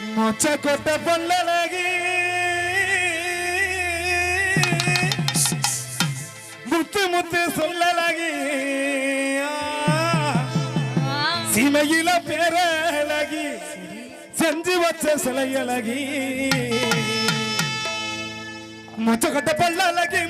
మొచ్చకొట్ట పొల్లలగి முத்து முத்து சொல்லலகி சிமையில பேரழகி. செஞ்சு வச்ச சிலையழகி. மொச்ச கட்ட பல்லழகி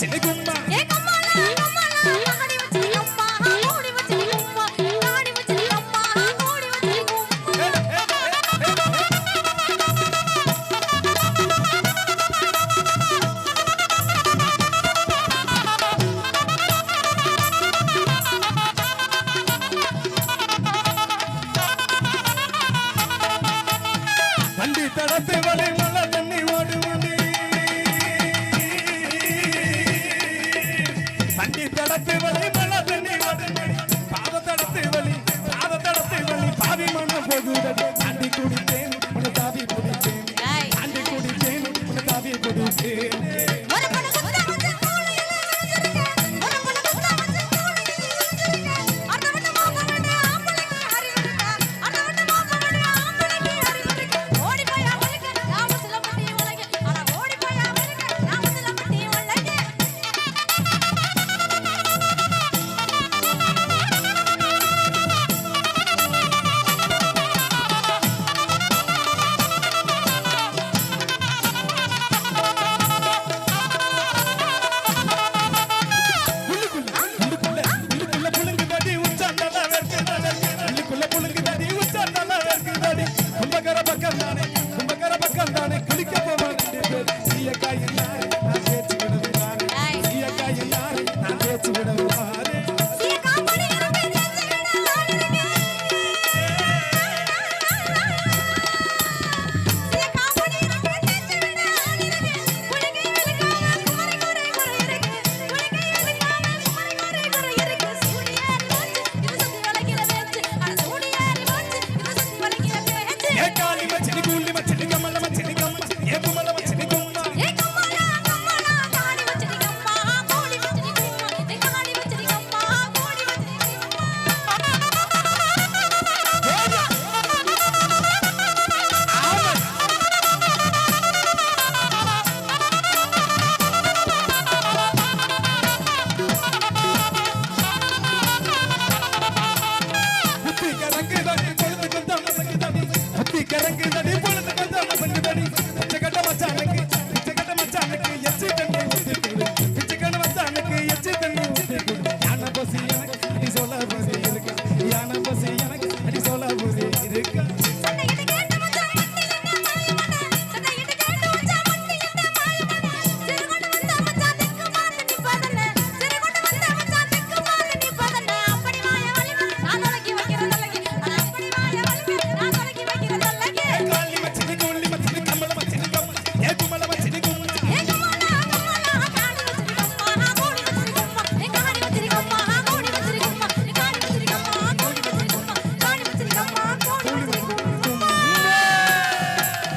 வச்சு வண்டி தடத்தை வலை மலை தண்ணி ஓடுவோம் குடித்தேன் அண்டி குடித்தேன். தாவி குடித்தேன்.